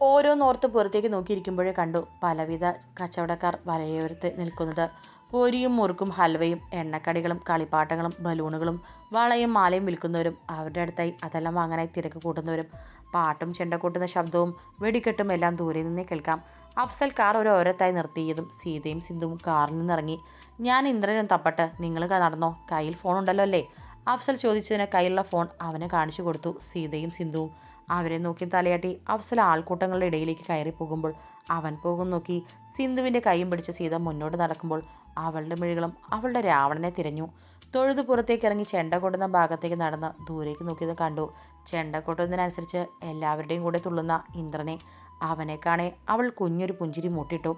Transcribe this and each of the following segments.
ഓരോന്നോർത്ത് പുറത്തേക്ക് നോക്കിയിരിക്കുമ്പോഴേ കണ്ടു പലവിധ കച്ചവടക്കാർ വലയോരത്ത് നിൽക്കുന്നത്. പൊരിയും മുറുക്കും ഹൽവയും എണ്ണക്കടികളും കളിപ്പാട്ടങ്ങളും ബലൂണുകളും വളയും മാലയും വിൽക്കുന്നവരും അവരുടെ അടുത്തായി അതെല്ലാം വാങ്ങാനായി തിരക്ക് കൂട്ടുന്നവരും പാട്ടും ചെണ്ട കൂട്ടുന്ന ശബ്ദവും വെടിക്കെട്ടും എല്ലാം ദൂരെ നിന്നേ കേൾക്കാം. അഫ്സൽ കാർ ഒരു ഓരത്തായി നിർത്തിയതും സീതയും സിന്ധുവും കാറിൽ നിന്നിറങ്ങി. ഞാൻ ഇന്ദ്രനും തപ്പട്ട് നിങ്ങൾ നടന്നോ? കയ്യിൽ ഫോൺ ഉണ്ടല്ലോ അല്ലേ? അഫ്സൽ ചോദിച്ചതിന് കയ്യിലുള്ള ഫോൺ അവന് കാണിച്ചു കൊടുത്തു സീതയും സിന്ധുവും. അവരെ നോക്കി തലയാട്ടി അവസല ആൾക്കൂട്ടങ്ങളുടെ ഇടയിലേക്ക് കയറി പോകുമ്പോൾ അവൻ പോകും നോക്കി സിന്ധുവിന്റെ കൈയും പിടിച്ച സീത മുന്നോട്ട് നടക്കുമ്പോൾ അവളുടെ മിഴികളും അവളുടെ രാവണനെ തിരഞ്ഞു. തൊഴുതു പുറത്തേക്ക് ഇറങ്ങി ചെണ്ട കൊട്ടുന്ന ഭാഗത്തേക്ക് നടന്ന് ദൂരേക്ക് നോക്കിയത് കണ്ടു. ചെണ്ട കൊട്ടുന്നതിനനുസരിച്ച് എല്ലാവരുടെയും കൂടെ തുള്ളുന്ന ഇന്ദ്രനെ. അവനെ കാണെ അവൾ കുഞ്ഞൊരു പുഞ്ചിരി മൂട്ടിട്ടു.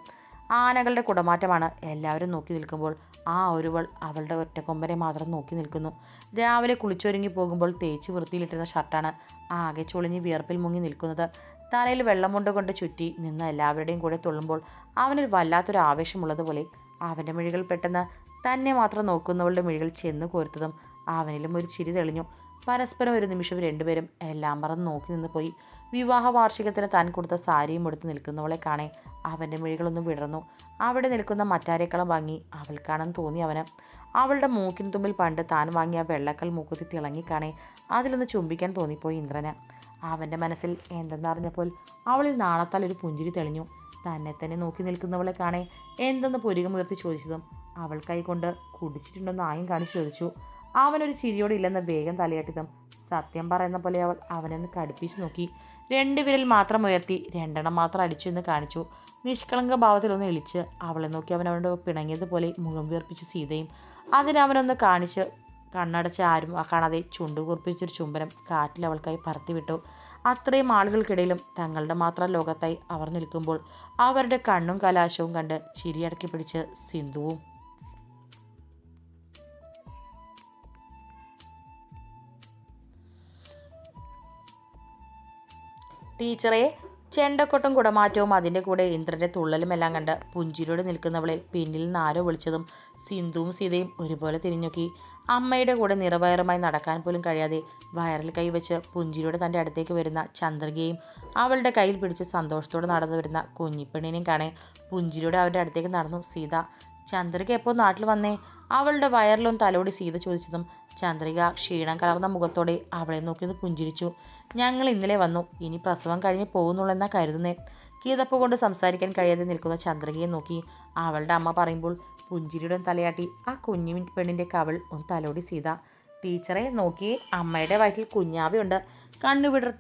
ആനകളുടെ കുടമാറ്റമാണ്. എല്ലാവരും നോക്കി നിൽക്കുമ്പോൾ ആ ഒരുവൾ അവളുടെ ഒറ്റക്കൊമ്പനെ മാത്രം നോക്കി നിൽക്കുന്നു. രാവിലെ കുളിച്ചൊരുങ്ങി പോകുമ്പോൾ തേച്ച് വൃത്തിയിലിട്ടിരുന്ന ഷർട്ടാണ് ആകെ ചൊളിഞ്ഞ് വിയർപ്പിൽ മുങ്ങി നിൽക്കുന്നത്. തലയിൽ വെള്ളം കൊണ്ട് ചുറ്റി നിന്ന് എല്ലാവരുടെയും കൂടെ തുള്ളുമ്പോൾ അവനൊരു വല്ലാത്തൊരു ആവേശമുള്ളതുപോലെ അവന്റെ മിഴികൾ പെട്ടെന്ന് തന്നെ മാത്രം നോക്കുന്നവളുടെ മിഴികൾ ചെന്ന് കോരുത്തതും അവനിലും ഒരു ചിരി തെളിഞ്ഞു. പരസ്പരം ഒരു നിമിഷം രണ്ടുപേരും എല്ലാം മറന്ന് നോക്കി നിന്ന് പോയി. വിവാഹ വാർഷികത്തിന് താൻ കൊടുത്ത സാരിയും എടുത്ത് നിൽക്കുന്നവളെ കാണെ. അവന്റെ മിഴികളൊന്നും വിടർന്നു. അവിടെ നിൽക്കുന്ന മറ്റാരേക്കാളും വാങ്ങി അവൾക്കാണെന്ന് തോന്നി അവന്. അവളുടെ മൂക്കിന് തുമ്പിൽ പണ്ട് താൻ വാങ്ങിയ വെള്ളക്കൽ മൂക്കുത്തി തിളങ്ങിക്കാണെ അതിലൊന്ന് ചുംബിക്കാൻ തോന്നിപ്പോയി ഇന്ദ്രന്. അവന്റെ മനസ്സിൽ എന്തെന്നറിഞ്ഞപ്പോൾ അവളിൽ നാളത്താൽ ഒരു പുഞ്ചിരി തെളിഞ്ഞു. തന്നെ തന്നെ നോക്കി നിൽക്കുന്നവളെ കാണെ എന്തെന്ന് പൊരികമുയർത്തി ചോദിച്ചതും അവൾ കൈകൊണ്ട് കുടിച്ചിട്ടുണ്ടെന്ന് ആയും കാണിച്ചു ചോദിച്ചു. അവനൊരു ചിരിയോടെ ഇല്ലെന്ന് വേഗം തലയാട്ടിതും സത്യം പറയുന്ന പോലെ അവൾ അവനൊന്ന് കടുപ്പിച്ച് നോക്കി. രണ്ട് വിരൽ മാത്രം ഉയർത്തി രണ്ടെണ്ണം മാത്രം അടിച്ചു എന്ന് കാണിച്ചു. നിഷ്കളങ്ക ഭാവത്തിലൊന്ന് ഇളിച്ച് അവളെ നോക്കി അവൻ അവനോട് പിണങ്ങിയതുപോലെ മുഖം വീർപ്പിച്ച് സീതയും അതിനവനൊന്ന് കാണിച്ച് കണ്ണടച്ച് ആരും കാണാതെ ചുണ്ടു കുറിപ്പിച്ചൊരു ചുംബനം കാറ്റിൽ അവൾക്കായി പറത്തിവിട്ടു. അത്രയും ആളുകൾക്കിടയിലും തങ്ങളുടെ മാത്രം ലോകത്തായി അവർ നിൽക്കുമ്പോൾ അവരുടെ കണ്ണും കലാശവും കണ്ട് ചിരിയടക്കി പിടിച്ച് സിന്ധുവും ടീച്ചറെ ചെണ്ടക്കൊട്ടും കുടമാറ്റവും അതിന്റെ കൂടെ ഇന്ദ്രന്റെ തുള്ളലും എല്ലാം കണ്ട് പുഞ്ചിരിയോട് നിൽക്കുന്നവളെ പിന്നിൽ നാരോ വിളിച്ചതും സിന്ധുവും സീതയും ഒരുപോലെ തിരിഞ്ഞൊക്കി. അമ്മയുടെ കൂടെ നിറവയറുമായി നടക്കാൻ പോലും കഴിയാതെ വയറിൽ കൈവച്ച് പുഞ്ചിരിയോട് തന്റെ അടുത്തേക്ക് വരുന്ന ചന്ദ്രികയും അവളുടെ കയ്യിൽ പിടിച്ച് സന്തോഷത്തോടെ നടന്നു വരുന്ന കുഞ്ഞിപ്പെണ്ണിനെയും കാണേ പുഞ്ചിരിയോട് അവരുടെ അടുത്തേക്ക് നടന്നു. സീത ചന്ദ്രിക എപ്പോൾ നാട്ടിൽ വന്നേ? അവളുടെ വയറിലൊന്ന് തലോടി സീത ചോദിച്ചതും ചന്ദ്രിക ക്ഷീണം കലർന്ന മുഖത്തോടെ അവളെ നോക്കിയത് പുഞ്ചിരിച്ചു. ഞങ്ങൾ ഇന്നലെ വന്നു. ഇനി പ്രസവം കഴിഞ്ഞ് പോകുന്നുള്ളെന്നാ കരുതുന്നേ. കീതപ്പ് കൊണ്ട് സംസാരിക്കാൻ കഴിയാതെ നിൽക്കുന്ന ചന്ദ്രികയെ നോക്കി അവളുടെ അമ്മ പറയുമ്പോൾ പുഞ്ചിരിയുടെ തലയാട്ടി ആ കുഞ്ഞു പെണ്ണിന്റെ കവൾ ഒന്ന് തലോടി സീത. ടീച്ചറെ നോക്കി അമ്മയുടെ വയറ്റിൽ കുഞ്ഞാവയുണ്ട്.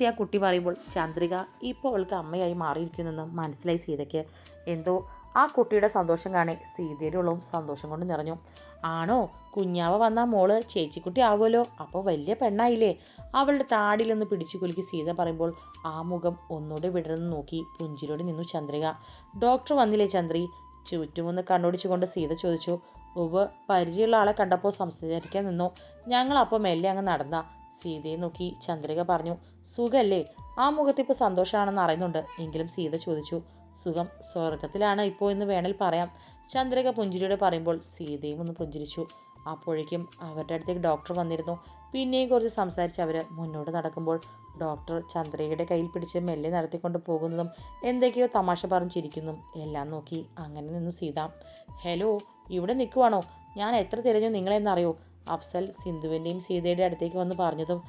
ആ കുട്ടി പറയുമ്പോൾ ചന്ദ്രിക ഇപ്പോൾ അവൾക്ക് അമ്മയായി മാറിയിരിക്കുന്നെന്ന് മനസ്സിലായി സീതയ്ക്ക്. എന്തോ ആ കുട്ടിയുടെ സന്തോഷം കാണേ. സീതയുടെ ഉള്ളവും സന്തോഷം കൊണ്ട് നിറഞ്ഞു. ആണോ? കുഞ്ഞാവ വന്ന മോൾ ചേച്ചിക്കുട്ടി ആവുമല്ലോ. അപ്പോൾ വലിയ പെണ്ണായില്ലേ? അവളുടെ താടിയിലൊന്ന് പിടിച്ചു കുലുക്കി സീത പറയുമ്പോൾ ആ മുഖം ഒന്നുകൂടെ വിടർന്ന് നോക്കി പുഞ്ചിലോട് നിന്നു ചന്ദ്രിക. ഡോക്ടർ വന്നില്ലേ ചന്ദ്രി? ചുറ്റുമൊന്ന് കണ്ണോടിച്ചുകൊണ്ട് സീത ചോദിച്ചു. ഉവ് പരിചയമുള്ള ആളെ കണ്ടപ്പോൾ സംസാരിക്കാൻ നിന്നു. ഞങ്ങൾ അപ്പോൾ മെല്ലെ അങ്ങ് നടന്ന. സീതയെ നോക്കി ചന്ദ്രിക പറഞ്ഞു. സുഖല്ലേ? ആ മുഖത്തിപ്പോൾ സന്തോഷമാണെന്ന് അറിയുന്നുണ്ട്. എങ്കിലും സീത ചോദിച്ചു. സുഖം. സ്വർഗത്തിലാണ് ഇപ്പോൾ എന്ന് വേണേൽ പറയാം. ചന്ദ്രിക പുഞ്ചിരിയോടെ പറയുമ്പോൾ സീതയും ഒന്ന് പുഞ്ചിരിച്ചു. അപ്പോഴേക്കും അവരുടെ അടുത്തേക്ക് ഡോക്ടർ വന്നിരുന്നു. പിന്നെയും കുറച്ച് സംസാരിച്ച് അവർ മുന്നോട്ട് നടക്കുമ്പോൾ ഡോക്ടർ ചന്ദ്രികയുടെ കയ്യിൽ പിടിച്ച് മെല്ലെ നടത്തിക്കൊണ്ട് പോകുന്നതും എന്തൊക്കെയോ തമാശ പറഞ്ഞിരിക്കുന്നതും എല്ലാം നോക്കി അങ്ങനെ നിന്നു സീത. ഹലോ ഇവിടെ നിൽക്കുവാണോ ഞാൻ എത്ര തിരഞ്ഞു നിങ്ങളെന്നറിയോ? അഫ്സൽ സിന്ധുവിന്റെയും സീതയുടെ അടുത്തേക്ക് വന്ന് പറഞ്ഞതും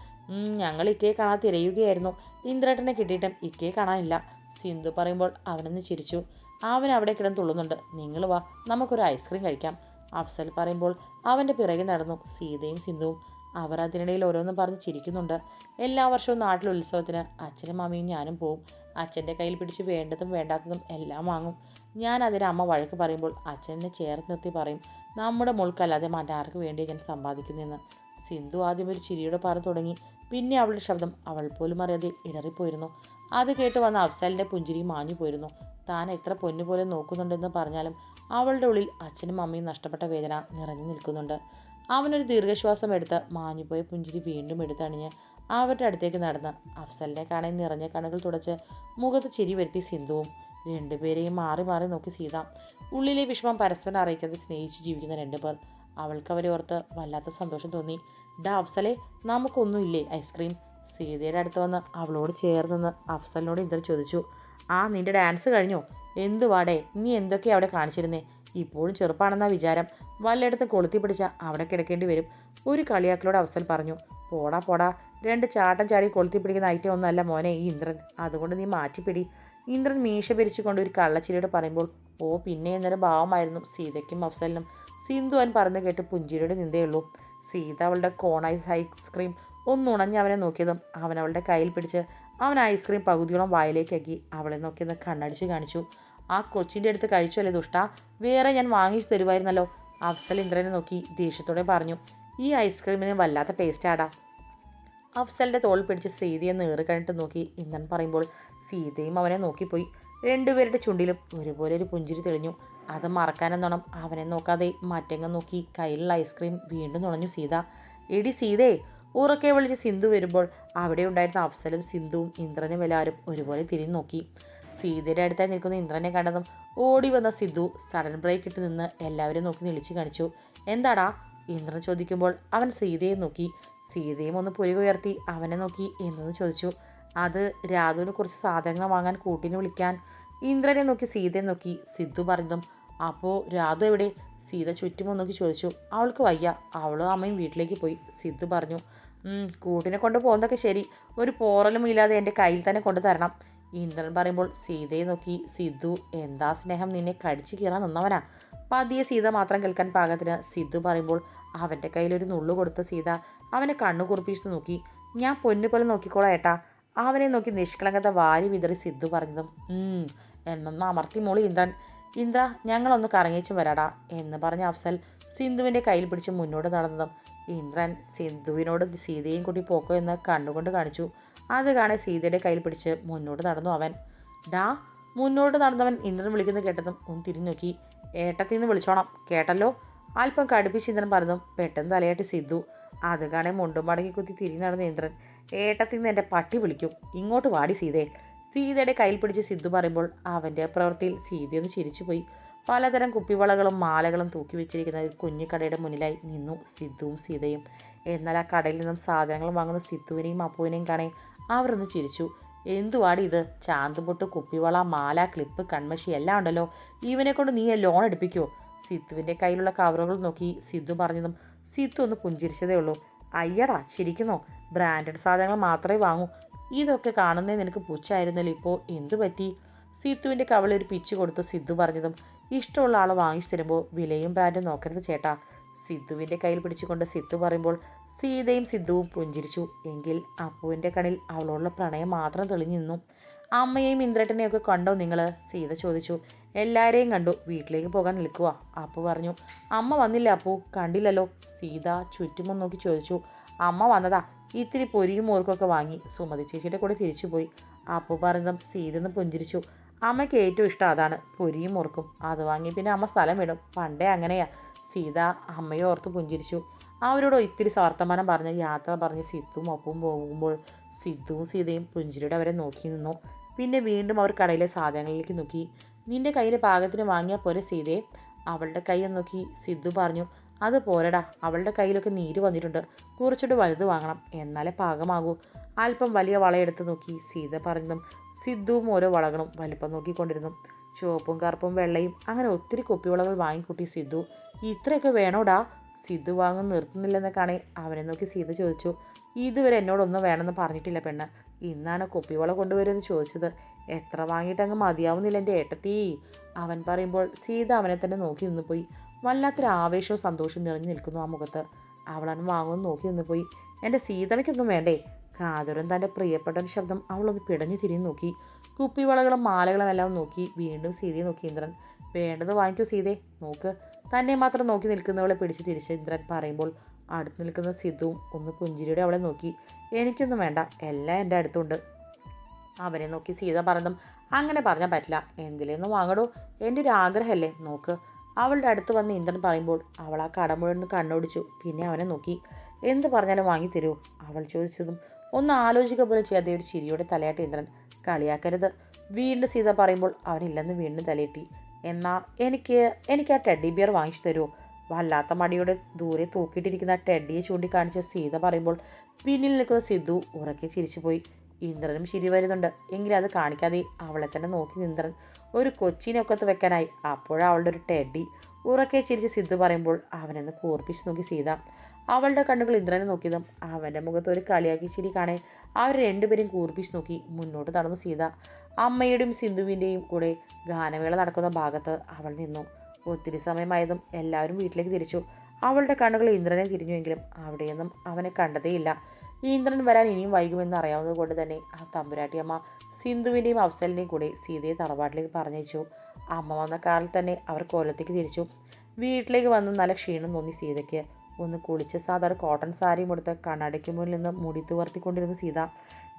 ഞങ്ങൾ ഇക്കയെ കാണാൻ തിരയുകയായിരുന്നു. ഇന്ദ്രേട്ടനെ കിട്ടിയിട്ടും ഇക്കയെ കാണാനില്ല. സിന്ധു പറയുമ്പോൾ അവനൊന്ന് ചിരിച്ചു. അവൻ അവിടെ കിടന്ന് തുള്ളുന്നുണ്ട്. നിങ്ങൾ വാ നമുക്കൊരു ഐസ്ക്രീം കഴിക്കാം. അഫ്സൽ പറയുമ്പോൾ അവന്റെ പിറകെ നടന്നു. സീതയും സിന്ധുവും അവർ അതിനിടയിൽ ഓരോന്നും പറഞ്ഞ് ചിരിക്കുന്നുണ്ട്. എല്ലാ വർഷവും നാട്ടിലെ ഉത്സവത്തിന് അച്ഛനും അമ്മയും ഞാനും പോവും. അച്ഛന്റെ കയ്യിൽ പിടിച്ച് വേണ്ടതും വേണ്ടാത്തതും എല്ലാം വാങ്ങും. ഞാൻ അതിന് അമ്മ വഴക്ക് പറയുമ്പോൾ അച്ഛനെ ചേർത്ത് നിർത്തി പറയും നമ്മുടെ മുൾക്കല്ലാതെ മറ്റാർക്ക് വേണ്ടി ഞാൻ സമ്പാദിക്കുന്നതെന്ന്? സിന്ധു ആദ്യം ഒരു ചിരിയുടെ പറഞ്ഞു തുടങ്ങി. പിന്നെ അവളുടെ ശബ്ദം അവൾ പോലും അറിയാതെ ഇടറിപ്പോയിരുന്നു അത് കേട്ട് വന്ന അഫ്സലിന്റെ പുഞ്ചിരി മാഞ്ഞു പോയിരുന്നു. താൻ എത്ര പൊന്നുപോലെ നോക്കുന്നുണ്ടെന്ന് പറഞ്ഞാലും അവളുടെ ഉള്ളിൽ അച്ഛനും അമ്മയും നഷ്ടപ്പെട്ട വേദന നിറഞ്ഞു നിൽക്കുന്നുണ്ട്. അവനൊരു ദീർഘശ്വാസം എടുത്ത് മാഞ്ഞുപോയ പുഞ്ചിരി വീണ്ടും എടുത്തണിഞ്ഞ് അവരുടെ അടുത്തേക്ക് നടന്ന് അഫ്സലിനെ കാണാൻ നിറഞ്ഞ കണ്ണുകൾ തുടച്ച് മുഖത്ത് ചിരി വരുത്തി സിന്ധുവും രണ്ടുപേരെയും മാറി മാറി നോക്കി സീത. ഉള്ളിലെ വിഷമം പരസ്പരം അറിയിക്കാതെ സ്നേഹിച്ച് ജീവിക്കുന്ന രണ്ടുപേർ. അവൾക്ക് അവരെ ഓർത്ത് വല്ലാത്ത സന്തോഷം തോന്നി. ഡാ അഫ്സലെ നമുക്കൊന്നുമില്ലേ ഐസ്ക്രീം സീതയുടെ അടുത്ത് വന്ന് അവളോട് ചേർന്ന് നിന്ന് അഫ്സലിനോട് ഇന്ദ്ര ചോദിച്ചു ആ നിന്റെ ഡാൻസ് കഴിഞ്ഞോ? എന്ത് വാടേ നീ എന്തൊക്കെയാണ് അവിടെ കാണിച്ചിരുന്നേ? ഇപ്പോഴും ചെറുപ്പാണെന്നാ വിചാരം. വല്ലയിടത്ത് കൊളുത്തി പിടിച്ച അവിടെ കിടക്കേണ്ടി വരും. ഒരു കളിയാക്കലോട് അവസരം പറഞ്ഞു പോടാ പോടാ രണ്ട് ചാട്ടം ചാടി കൊളുത്തി പിടിക്കുന്ന ഐറ്റം ഒന്നല്ല മോനെ ഈ ഇന്ദ്രൻ. അതുകൊണ്ട് നീ മാറ്റിപ്പിടി. ഇന്ദ്രൻ മീശ പിരിച്ചുകൊണ്ട് ഒരു കള്ളച്ചിരിയോട് പറയുമ്പോൾ ഓ പിന്നെ എന്നൊരു ഭാവമായിരുന്നു സീതയ്ക്കും അഫ്സലിനും. സിന്ധു അവൻ പറഞ്ഞു കേട്ട് പുഞ്ചിരിയുടെ നിന്തയുള്ളൂ സീത അവളുടെ കോൺ ഐസ് ഐസ്ക്രീം ഒന്നുണഞ്ഞ് അവനെ നോക്കിയതും അവൻ അവളുടെ കയ്യിൽ പിടിച്ച് അവൻ ഐസ്ക്രീം പകുതിയോളം വായിലേക്കാക്കി അവളെ നോക്കിയെന്ന് കണ്ണടിച്ച് കാണിച്ചു. ആ കൊച്ചിന്റെ അടുത്ത് കഴിച്ചല്ലേ ദുഷ്ട? വേറെ ഞാൻ വാങ്ങിച്ചു തരുമായിരുന്നല്ലോ. അഫ്സൽ ഇന്ദ്രനെ നോക്കി ദേഷ്യത്തോടെ പറഞ്ഞു. ഈ ഐസ്ക്രീമിന് വല്ലാത്ത ടേസ്റ്റ് ആടാ. അഫ്സലിന്റെ തോൾ പിടിച്ച് സീതയെ നേറ് കഴിഞ്ഞിട്ട് നോക്കി. ഇന്ദ്രൻ പറയുമ്പോൾ സീതയും അവനെ നോക്കിപ്പോയി. രണ്ടുപേരുടെ ചുണ്ടിലും ഒരുപോലെ ഒരു പുഞ്ചിരി തെളിഞ്ഞു. അത് മറക്കാനെന്നോണം അവനെ നോക്കാതെ മറ്റെങ്ങ് നോക്കി കയ്യിലുള്ള ഐസ്ക്രീം വീണ്ടും നുണഞ്ഞു സീത. എടി സീതേ ഉറക്കെ വിളിച്ച് സിന്ധു വരുമ്പോൾ അവിടെ ഉണ്ടായിരുന്ന അഫ്സലും സിന്ധുവും ഇന്ദ്രനും എല്ലാവരും ഒരുപോലെ തിരിഞ്ഞു നോക്കി. സീതയുടെ അടുത്തായി നിൽക്കുന്ന ഇന്ദ്രനെ കണ്ടതും ഓടി വന്ന സിദ്ധു സഡൻ ബ്രേക്ക് ഇട്ട് നിന്ന് എല്ലാവരും നോക്കി നിളിച്ചു കാണിച്ചു. എന്താടാ? ഇന്ദ്രൻ ചോദിക്കുമ്പോൾ അവൻ സീതയെ നോക്കി. സീതയും ഒന്ന് പുരുകുയർത്തി അവനെ നോക്കി എന്നത് ചോദിച്ചു. അത് രാധുവിനെ കുറച്ച് സാധനങ്ങൾ വാങ്ങാൻ കൂട്ടിന് വിളിക്കാൻ. ഇന്ദ്രനെ നോക്കി സീതയെ നോക്കി. സിദ്ധു പറഞ്ഞതും. അപ്പോൾ രാധു എവിടെ? സീത ചുറ്റുമോ നോക്കി ചോദിച്ചു. അവൾക്ക് വയ്യ. അവളും അമ്മയും വീട്ടിലേക്ക് പോയി. സിദ്ധു പറഞ്ഞു കൂട്ടിനെ കൊണ്ട് പോകുന്നതൊക്കെ ശരി. ഒരു പോറലും ഇല്ലാതെ എന്റെ കയ്യിൽ തന്നെ കൊണ്ടു തരണം. ഇന്ദ്രൻ പറയുമ്പോൾ സീതയെ നോക്കി സിദ്ധു എന്താ സ്നേഹം? നിന്നെ കടിച്ചു കീറാൻ നിന്നവനാ. പതിയെ സീത മാത്രം കേൾക്കാൻ പാകത്തിന് സിദ്ധു പറയുമ്പോൾ അവന്റെ കയ്യിൽ ഒരു നുള്ളു കൊടുത്ത സീത അവനെ കണ്ണു കുറിപ്പിച്ചിട്ട് നോക്കി. ഞാൻ പൊന്നു പോലെ നോക്കിക്കോളാം ഏട്ടാ. അവനെ നോക്കി നിഷ്കളങ്കത വാരി വിതറി സിദ്ധു പറഞ്ഞതും "ഉം, എന്നൊന്ന് അമർത്തി മോളി ഇന്ദ്രൻ. ഇന്ദ്ര ഞങ്ങളൊന്ന് കറങ്ങിച്ചു വരാടാ എന്ന് പറഞ്ഞ അഫ്സൽ സിന്ധുവിന്റെ കയ്യിൽ പിടിച്ച് മുന്നോട്ട് നടന്നതും ഇന്ദ്രൻ സിന്ധുവിനോട് സീതയും കൂട്ടി പോക്കോ എന്ന് കണ്ണുകൊണ്ട് കാണിച്ചു. അത് കാണെ സീതയുടെ കയ്യിൽ പിടിച്ച് മുന്നോട്ട് നടന്നു അവൻ. ഡാ മുന്നോട്ട് നടന്നവൻ ഇന്ദ്രൻ വിളിക്കുന്നത് കേട്ടതും ഒന്ന് തിരിഞ്ഞു നോക്കി ഏട്ടത്തിന്ന് വിളിച്ചോണം കേട്ടല്ലോ? അല്പം കടുപ്പിച്ച് ഇന്ദ്രൻ പറഞ്ഞു പെട്ടെന്ന് തലയാട്ടി സിദ്ധു. അത് കാണെ മുണ്ടും മടങ്ങി കുത്തി തിരിഞ്ഞു നടന്ന ഇന്ദ്രൻ. ഏട്ടത്തിന്ന് എന്റെ പട്ടി വിളിക്കും. ഇങ്ങോട്ട് വാടി സീതയെ. സീതയുടെ കയ്യിൽ പിടിച്ച് സിദ്ധു പറയുമ്പോൾ അവന്റെ പ്രവൃത്തിയിൽ സീതയൊന്ന് ചിരിച്ചുപോയി പലതരം കുപ്പിവളകളും മാലകളും തൂക്കി വെച്ചിരിക്കുന്ന ഒരു കുഞ്ഞു കടയുടെ മുന്നിലായി നിന്നു സിദ്ധുവും സീതയും. എന്നാൽ ആ കടയിൽ നിന്നും സാധനങ്ങൾ വാങ്ങുന്ന സിദ്ധുവിനെയും അപ്പുവിനെയും കാണേ അവരൊന്ന് ചിരിച്ചു. എന്തുവാടി ഇത്? ചാന്തുപൊട്ട് കുപ്പിവള മാല ക്ലിപ്പ് കൺമഷി എല്ലാം ഉണ്ടല്ലോ. ഇവനെ കൊണ്ട് നീ ലോൺ എടുപ്പിക്കുമോ സിദ്ധുവിന്റെ കയ്യിലുള്ള കവറുകൾ നോക്കി സിദ്ധു പറഞ്ഞതും സിദ്ധു ഒന്ന് പുഞ്ചിരിച്ചതേ ഉള്ളൂ. അയ്യടാ ചിരിക്കുന്നോ? ബ്രാൻഡഡ് സാധനങ്ങൾ മാത്രമേ വാങ്ങൂ. ഇതൊക്കെ കാണുന്നേ നിനക്ക് പുച്ഛായിരുന്നല്ലോ ഇപ്പോൾ എന്തു പറ്റി? സിത്തുവിന്റെ കവളിൽ ഒരു പിച്ച് കൊടുത്ത് സിദ്ധു പറഞ്ഞതും ഇഷ്ടമുള്ള ആളെ വാങ്ങിച്ചു തരുമ്പോൾ വിലയും ബ്രാൻഡും നോക്കരുത് ചേട്ടാ. സിദ്ധുവിന്റെ കയ്യിൽ പിടിച്ചുകൊണ്ട് സിദ്ധു പറയുമ്പോൾ സീതയും സിദ്ധുവും പുഞ്ചിരിച്ചു. എങ്കിൽ അപ്പുവിന്റെ കണിൽ അവളോടുള്ള പ്രണയം മാത്രം തെളിഞ്ഞു നിന്നു. അമ്മയെയും ഇന്ദ്രട്ടനെയും ഒക്കെ കണ്ടോ നിങ്ങൾ സീത ചോദിച്ചു. എല്ലാവരെയും കണ്ടു. വീട്ടിലേക്ക് പോകാൻ നിൽക്കുക അപ്പു പറഞ്ഞു അമ്മ വന്നില്ല അപ്പു? കണ്ടില്ലല്ലോ. സീത ചുറ്റുമൊന്ന് നോക്കി ചോദിച്ചു. അമ്മ വന്നതാ. ഇത്തിരി പൊരിയും മോർക്കൊക്കെ വാങ്ങി. സുമതി ചേച്ചിയുടെ കൂടെ തിരിച്ചു പോയി. അപ്പു പറഞ്ഞതും സീതെന്ന് പുഞ്ചിരിച്ചു. അമ്മയ്ക്ക് ഏറ്റവും ഇഷ്ടം അതാണ് പൊരിയും മുറുക്കും അത് വാങ്ങി പിന്നെ അമ്മ സ്ഥലം വിടും. പണ്ടേ അങ്ങനെയാ. സീത അമ്മയെ ഓർത്ത് പുഞ്ചിരിച്ചു. അവരോട് ഇത്തിരി സവർത്തമാനം പറഞ്ഞ് യാത്ര പറഞ്ഞ് സിദ്ധുവും ഒപ്പവും പോകുമ്പോൾ സിദ്ധുവും സീതയും പുഞ്ചിരിയുടെ അവരെ നോക്കി നിന്നു. പിന്നെ വീണ്ടും അവർ കടയിലെ സാധനങ്ങളിലേക്ക് നോക്കി. നിന്റെ കയ്യിൽ പാകത്തിന് വാങ്ങിയാൽ പോലെ സീതയെ അവളുടെ കൈ നോക്കി. സിദ്ധു പറഞ്ഞു അത് പോരടാ അവളുടെ കയ്യിലൊക്കെ നീര് വന്നിട്ടുണ്ട്. കുറച്ചുകൂടി വലുത് വാങ്ങണം. എന്നാലേ പാകമാകൂ. അല്പം വലിയ വളയെടുത്ത് നോക്കി സീത പറഞ്ഞതും സിദ്ധുവും ഓരോ വളകളും വലിപ്പം നോക്കിക്കൊണ്ടിരുന്നു. ചുവപ്പും കറുപ്പും വെള്ളയും അങ്ങനെ ഒത്തിരി കുപ്പിവളകൾ വാങ്ങിക്കൂട്ടി സിദ്ധു. ഇത്രയൊക്കെ വേണോടാ? സിദ്ധു വാങ്ങും നിർത്തുന്നില്ലെന്ന് കാണേ അവനെ നോക്കി സീത ചോദിച്ചു. ഇതുവരെ എന്നോടൊന്നും വേണമെന്ന് പറഞ്ഞിട്ടില്ല പെണ്ണ്. ഇന്നാണ് കുപ്പിവള കൊണ്ടുവരുമെന്ന് ചോദിച്ചത്. എത്ര വാങ്ങിയിട്ടങ്ങ് മതിയാവുന്നില്ല എന്റെ ഏട്ടത്തി. അവൻ പറയുമ്പോൾ സീത അവനെ തന്നെ നോക്കി നിന്ന് പോയി വല്ലാത്തൊരു ആവേശവും സന്തോഷവും നിറഞ്ഞു നിൽക്കുന്നു ആ മുഖത്ത്. അവളാണ് വാങ്ങുമെന്ന് നോക്കി നിന്ന് പോയി. എന്റെ സീതമയ്ക്കൊന്നും വേണ്ടേ? കാതോരം തന്റെ പ്രിയപ്പെട്ട ശബ്ദം അവളൊന്ന് പിടഞ്ഞു തിരിഞ്ഞു നോക്കി. കുപ്പിവളകളും മാലകളും എല്ലാം നോക്കി. വീണ്ടും സീതയെ നോക്കി ഇന്ദ്രൻ. വേണ്ടത് വാങ്ങിക്കൂ സീതേ. നോക്ക്. തന്നെ മാത്രം നോക്കി നിൽക്കുന്നവളെ പിടിച്ച് തിരിച്ച് ഇന്ദ്രൻ പറയുമ്പോൾ അടുത്ത് നിൽക്കുന്ന സിദ്ധുവും ഒന്ന് പുഞ്ചിരിയുടെ അവളെ നോക്കി. എനിക്കൊന്നും വേണ്ട. എല്ലാം എന്റെ അടുത്തുണ്ട്. അവനെ നോക്കി സീത പറഞ്ഞതും അങ്ങനെ പറഞ്ഞാൽ പറ്റില്ല. എന്തിലേന്ന് വാങ്ങടോ. എന്റെ ഒരു ആഗ്രഹമല്ലേ? നോക്ക്. അവളുടെ അടുത്ത് വന്ന് ഇന്ദ്രൻ പറയുമ്പോൾ അവൾ ആ കട മുഴുവൻ കണ്ണോടിച്ചു. പിന്നെ അവനെ നോക്കി. എന്ത് പറഞ്ഞാലും വാങ്ങി തരുമോ? അവൾ ചോദിച്ചതും ഒന്ന് ആലോചിക്കുക പോലും ചെയ്യാതെ ഒരു ചിരിയോടെ തലയാട്ടി ഇന്ദ്രൻ. കളിയാക്കരുത്. വീണ്ടും സീത പറയുമ്പോൾ അവനില്ലെന്ന് വീണ്ടും തലയിട്ടി. എന്നാ എനിക്ക് എനിക്ക് ആ ടെഡി ബിയർ വാങ്ങിച്ചു തരുമോ? വല്ലാത്ത മടിയോടെ ദൂരെ തൂക്കിയിട്ടിരിക്കുന്ന ടെഡിയെ ചൂണ്ടിക്കാണിച്ച സീത പറയുമ്പോൾ പിന്നിൽ നിൽക്കുന്ന സിദ്ധു ഉറക്കെ ചിരിച്ചുപോയി. ഇന്ദ്രനും ശരി വരുന്നുണ്ട്. എങ്കിലും അത് കാണിക്കാതെ അവളെ തന്നെ നോക്കി ഇന്ദ്രൻ ഒരു കൊച്ചിനെ വെക്കാനായി. അപ്പോഴവളുടെ ഒരു ടെഡി ഉറക്കെ ചിരിച്ച് സിദ്ധു പറയുമ്പോൾ അവനെന്ന് കൂർപ്പിച്ച് നോക്കി സീത. അവളുടെ കണ്ണുകൾ ഇന്ദ്രനെ നോക്കിയതും അവന്റെ മുഖത്ത് ഒരു കളിയാക്കി ചിരി കാണേ അവർ രണ്ടുപേരും കൂർപ്പിച്ച് നോക്കി മുന്നോട്ട് നടന്നു സീത. അമ്മയുടെയും സിന്ധുവിന്റെയും കൂടെ ഗാനമേള നടക്കുന്ന ഭാഗത്ത് അവൾ നിന്നു. ഒത്തിരി സമയമായതും എല്ലാവരും വീട്ടിലേക്ക് തിരിച്ചു. അവളുടെ കണ്ണുകൾ ഇന്ദ്രനെ തിരിഞ്ഞുവെങ്കിലും അവിടെയൊന്നും അവനെ കണ്ടതേയില്ല. ഇന്ദ്രൻ വരാൻ ഇനിയും വൈകുമെന്ന് അറിയാവുന്നത് കൊണ്ട് തന്നെ ആ തമ്പുരാട്ടിയമ്മ സിന്ധുവിന്റെയും അഫ്സലിന്റെയും കൂടെ സീതയെ തറവാട്ടിലേക്ക് പറഞ്ഞയച്ചു. അമ്മ വന്ന കാറിൽ തന്നെ അവർ കൊല്ലത്തേക്ക് തിരിച്ചു. വീട്ടിലേക്ക് വന്ന് നല്ല ക്ഷീണം തോന്നി സീതയ്ക്ക്. ഒന്ന് കുളിച്ച് സാധാരണ കോട്ടൺ സാരിയും എടുത്ത് കണ്ണടയ്ക്ക് മുന്നിൽ നിന്ന് മുടി തുവർത്തിക്കൊണ്ടിരുന്നു സീത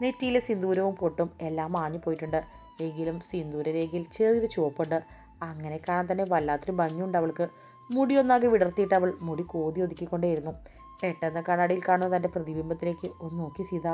നെറ്റിയിലെ സിന്ദൂരവും പൊട്ടും എല്ലാം മാഞ്ഞു പോയിട്ടുണ്ട്. എങ്കിലും സിന്ദൂര രേഖയിൽ ചെറിയൊരു ചുവപ്പുണ്ട്. അങ്ങനെ കാണാൻ തന്നെ വല്ലാത്തൊരു ഭംഗിയുണ്ട് അവൾക്ക്. മുടി ഒന്നാകെ വിടർത്തിയിട്ട് അവൾ മുടി കോതി ഒതുക്കിക്കൊണ്ടേയിരുന്നു. പെട്ടെന്ന് കണ്ണാടിയിൽ കാണുന്ന തന്റെ പ്രതിബിംബത്തിലേക്ക് ഒന്ന് നോക്കി സീത.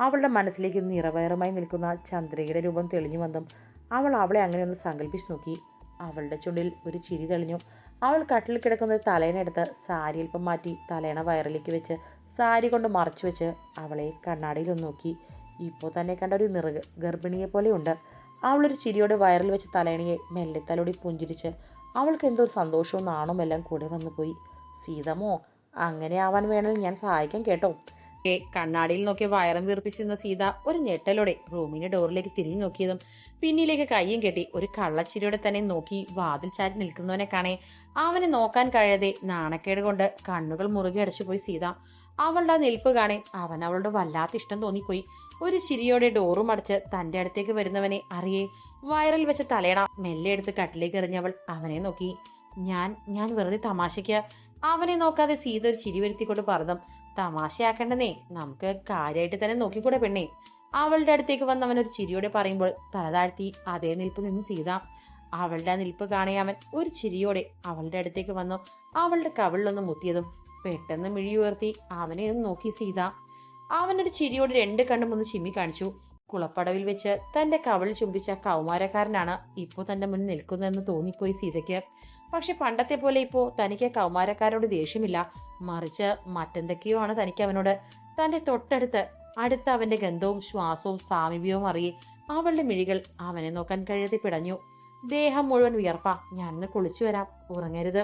അവളുടെ മനസ്സിലേക്ക് നിറവയറുമായി നിൽക്കുന്ന ചന്ദ്രികയുടെ രൂപം തെളിഞ്ഞു വന്നും അവൾ അവളെ അങ്ങനെ ഒന്ന് സങ്കല്പിച്ച് നോക്കി. അവളുടെ ചുണ്ടിൽ ഒരു ചിരി തെളിഞ്ഞു. അവൾ കട്ടിൽ കിടക്കുന്ന ഒരു തലേനെടുത്ത് സാരി അല്പം മാറ്റി തലേണ വയറിലേക്ക് വെച്ച് സാരി കൊണ്ട് മറച്ചു വെച്ച് അവളെ കണ്ണാടിയിൽ ഒന്ന് നോക്കി. ഇപ്പോൾ തന്നെ കണ്ട ഒരു നിറ ഗർഭിണിയെ പോലെയുണ്ട്. അവളൊരു ചിരിയോട് വയറിൽ വെച്ച് തലേണയെ മെല്ലെ തലോടി പുഞ്ചിരിച്ച് അവൾക്ക് എന്തോ സന്തോഷവും നാണവും എല്ലാം കൂടെ വന്നു പോയി സീതമോ അങ്ങനെ ആവാൻ വേണമെങ്കിൽ ഞാൻ സഹായിക്കാം കേട്ടോ. കണ്ണാടിയിൽ നോക്കി വയറും വീർപ്പിച്ചിരുന്ന സീത ഒരു ഞെട്ടലോടെ റൂമിന്റെ ഡോറിലേക്ക് തിരിഞ്ഞു നോക്കിയതും പിന്നിലേക്ക് കയ്യും കെട്ടി ഒരു കള്ളച്ചിരിയോടെ തന്നെ നോക്കി വാതിൽ ചാരി നിൽക്കുന്നവനെ കാണേ. അവനെ നോക്കാൻ കഴിയാതെ നാണക്കേട് കൊണ്ട് കണ്ണുകൾ മുറുകെ അടച്ചുപോയി സീത. അവളുടെ നിൽപ്പ് കാണേ അവൻ അവളുടെ വല്ലാത്ത ഇഷ്ടം തോന്നിപ്പോയി. ഒരു ചിരിയോടെ ഡോറും അടച്ച് തന്റെ അടുത്തേക്ക് വരുന്നവനെ അറിയേ. വയറിൽ വെച്ച് തലയണ മെല്ലെ എടുത്ത് കട്ടിലേക്ക് എറിഞ്ഞവൾ അവനെ നോക്കി. ഞാൻ ഞാൻ വെറുതെ തമാശയ്ക്ക് അവനെ നോക്കാതെ സീത ഒരു ചിരി വരുത്തിക്കൊണ്ട് പറഞ്ഞു തമാശയാക്കേണ്ടതേ നമുക്ക് കാര്യമായിട്ട് തന്നെ നോക്കിക്കൂടെ പെണ്ണേ. അവളുടെ അടുത്തേക്ക് വന്ന് അവൻ ഒരു ചിരിയോടെ പറയുമ്പോൾ തല താഴ്ത്തി അതേ നിൽപ്പ് നിന്ന് സീത. അവളുടെ ആ നിൽപ്പ് കാണേ അവൻ ഒരു ചിരിയോടെ അവളുടെ അടുത്തേക്ക് വന്നു അവളുടെ കവിളിലൊന്ന് മുത്തിയതും പെട്ടെന്ന് മിഴി ഉയർത്തി അവനെ ഒന്ന് നോക്കി സീത. അവനൊരു ചിരിയോടെ രണ്ട് കണ്ണും ഒന്ന് ചിമ്മി കാണിച്ചു. കുളപ്പടവിൽ വെച്ച് തന്റെ കവിൾ ചുംബിച്ച കൗമാരക്കാരനാണ് ഇപ്പോൾ തന്റെ മുന്നിൽ നിൽക്കുന്നതെന്ന് തോന്നിപ്പോയി സീതയ്ക്ക്. പക്ഷെ പണ്ടത്തെ പോലെ ഇപ്പോൾ തനിക്ക് കൗമാരക്കാരോട് ദേഷ്യമില്ല. മറിച്ച് മറ്റെന്തൊക്കെയോ ആണ് തനിക്ക് അവനോട്. തന്റെ തൊട്ടടുത്ത് അടുത്ത അവന്റെ ഗന്ധവും ശ്വാസവും സാമീപ്യവും അറിയെ അവളുടെ മിഴികൾ അവനെ നോക്കാൻ കഴിയാതെ പിടഞ്ഞു. ദേഹം മുഴുവൻ വിയർപ്പ. ഞാനിന്ന് കുളിച്ചു വരാം. ഉറങ്ങരുത്.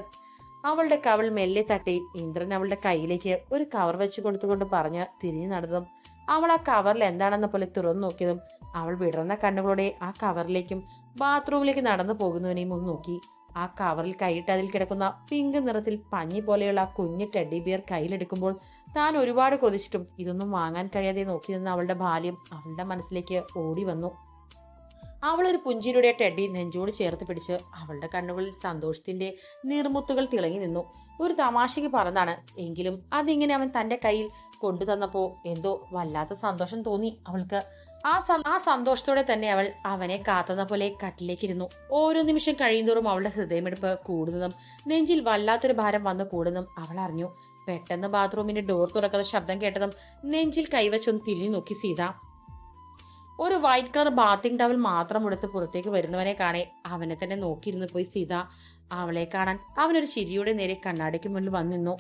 അവളുടെ കവൾ മെല്ലെ തട്ടി ഇന്ദ്രൻ അവളുടെ കയ്യിലേക്ക് ഒരു കവർ വെച്ച് കൊടുത്തുകൊണ്ട് പറഞ്ഞ് തിരിഞ്ഞു നടന്നതും അവൾ ആ കവറിൽ എന്താണെന്ന പോലെ തുറന്നു നോക്കിയതും അവൾ വിടർന്ന കണ്ണുകളോടെ ആ കവറിലേക്കും ബാത്റൂമിലേക്ക് നടന്നു പോകുന്നതിനെയും ഒന്ന് നോക്കി. ആ കവറിൽ കൈയിട്ട് അതിൽ കിടക്കുന്ന പിങ്ക് നിറത്തിൽ പഞ്ഞി പോലെയുള്ള കുഞ്ഞ് ടെഡി ബിയർ കയ്യിലെടുക്കുമ്പോൾ താൻ ഒരുപാട് കൊതിച്ചിട്ടും ഇതൊന്നും വാങ്ങാൻ കഴിയാതെ നോക്കി നിന്ന അവളുടെ ബാല്യം അവളുടെ മനസ്സിലേക്ക് ഓടി വന്നു. അവളൊരു പുഞ്ചിരിയുടെ ടെഡി നെഞ്ചോട് ചേർത്ത് പിടിച്ച് അവളുടെ കണ്ണുകളിൽ സന്തോഷത്തിന്റെ നീർമുത്തുകൾ തിളങ്ങി നിന്നു. ഒരു തമാശയ്ക്ക് പറഞ്ഞാണ് എങ്കിലും അതിങ്ങനെ അവൻ തന്റെ കയ്യിൽ കൊണ്ടു തന്നപ്പോ എന്തോ വല്ലാത്ത സന്തോഷം തോന്നി അവൾക്ക്. ആ ആ സന്തോഷത്തോടെ തന്നെ അവൾ അവനെ കാത്തുന്ന പോലെ കട്ടിലേക്കിരുന്നു. ഓരോ നിമിഷം കഴിയുന്തോറും അവളുടെ ഹൃദയമെടുപ്പ് കൂടുന്നതും നെഞ്ചിൽ വല്ലാത്തൊരു ഭാരം വന്നു കൂടുന്നതും അവൾ അറിഞ്ഞു. പെട്ടെന്ന് ബാത്റൂമിന്റെ ഡോർ തുറക്കുന്ന ശബ്ദം കേട്ടതും നെഞ്ചിൽ കൈവച്ചൊന്ന് തിരിഞ്ഞു നോക്കി സീത. ഒരു വൈറ്റ് കളർ ബാത്തിങ് ടവൽ മാത്രം എടുത്ത് പുറത്തേക്ക് വരുന്നവനെ കാണെ അവനെ തന്നെ നോക്കിയിരുന്നു പോയി സീത. അവളെ കാണാൻ അവനൊരു ചിരിയുടെ നേരെ കണ്ണാടിക്ക് മുന്നിൽ വന്നിരുന്നു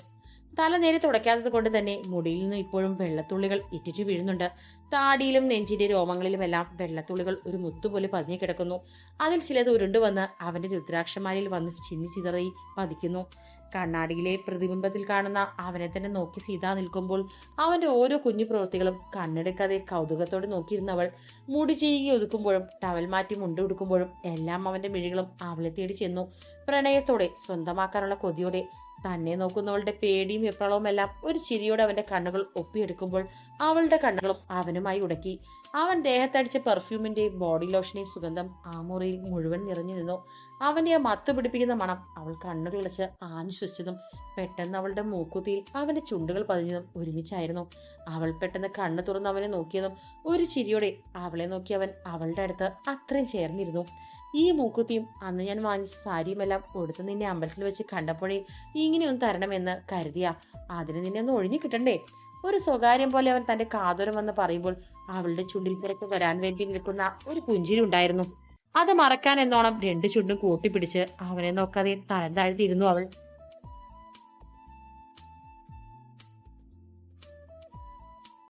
തല നേരെ തുടയ്ക്കാത്തത് കൊണ്ട് തന്നെ മുടിയിൽ നിന്ന് ഇപ്പോഴും വെള്ളത്തുള്ളികൾ ഇറ്റിച്ചു വീഴുന്നുണ്ട്. താടിയിലും നെഞ്ചിന്റെ രോമങ്ങളിലുമെല്ലാം വെള്ളത്തുള്ളികൾ ഒരു മുത്തുപോലെ പതിഞ്ഞു കിടക്കുന്നു. അതിൽ ചിലത് ഉരുണ്ടു വന്ന് അവന്റെ രുദ്രാക്ഷമാരിൽ വന്ന് ചിന്നി ചിതറി പതിക്കുന്നു. കണ്ണാടിയിലെ പ്രതിബിംബത്തിൽ കാണുന്ന അവനെ തന്നെ നോക്കി സീത നിൽക്കുമ്പോൾ അവന്റെ ഓരോ കുഞ്ഞു പ്രവൃത്തികളും കണ്ണെടുക്കാതെ കൗതുകത്തോടെ നോക്കിയിരുന്നവൾ മുടി ചെയ്യുകി ഒതുക്കുമ്പോഴും ടവൽ മാറ്റി മുണ്ടുടുക്കുമ്പോഴും എല്ലാം അവന്റെ മിഴികളും അവളെ തേടി ചെന്നു. പ്രണയത്തോടെ സ്വന്തമാക്കാനുള്ള കൊതിയോടെ തന്നെ നോക്കുന്നവളുടെ പേടിയും വിപ്ലവവും എല്ലാം ഒരു ചിരിയോടെ അവന്റെ കണ്ണുകൾ ഒപ്പിയെടുക്കുമ്പോൾ അവളുടെ കണ്ണുകളും അവനുമായി ഉടക്കി. അവൻ ദേഹത്തടിച്ച പെർഫ്യൂമിന്റെയും ബോഡി ലോഷനെയും സുഗന്ധം ആ മുറിയിൽ മുഴുവൻ നിറഞ്ഞു നിന്നു. അവന്റെ ആ മത്ത് പിടിപ്പിക്കുന്ന മണം അവൾ കണ്ണുകളിളച്ച് ആശ്വസിച്ചതും പെട്ടെന്ന് അവളുടെ മൂക്കുത്തിയിൽ അവന്റെ ചുണ്ടുകൾ പതിഞ്ഞതും ഒരുമിച്ചായിരുന്നു. അവൾ പെട്ടെന്ന് കണ്ണു തുറന്ന് അവനെ നോക്കിയതും ഒരു ചിരിയോടെ അവളെ നോക്കി അവൻ അവളുടെ അടുത്ത് അത്രയും ചേർന്നിരുന്നു. ഈ മൂക്കുത്തിയും അന്ന് ഞാൻ വാങ്ങിച്ച സാരിയുമെല്ലാം കൊടുത്ത് നിന്നെ അമ്പലത്തിൽ വെച്ച് കണ്ടപ്പോഴേ ഇങ്ങനെയൊന്ന് തരണമെന്ന് കരുതിയ. അതിന് നിന്നെ ഒന്ന് ഒഴിഞ്ഞു കിട്ടണ്ടേ? ഒരു സ്വകാര്യം പോലെ അവൻ തന്റെ കാതോരം വന്ന് പറയുമ്പോൾ അവളുടെ ചുണ്ടിൽ പുറത്ത് വരാൻ വേണ്ടി നിൽക്കുന്ന ഒരു പുഞ്ചിരി ഉണ്ടായിരുന്നു അത് മറക്കാൻ എന്നോണം രണ്ട് ചുണ്ടും കൂട്ടിപ്പിടിച്ച് അവനെ നോക്കാതെ തരം താഴ്ത്തിയിരുന്നു അവൾ.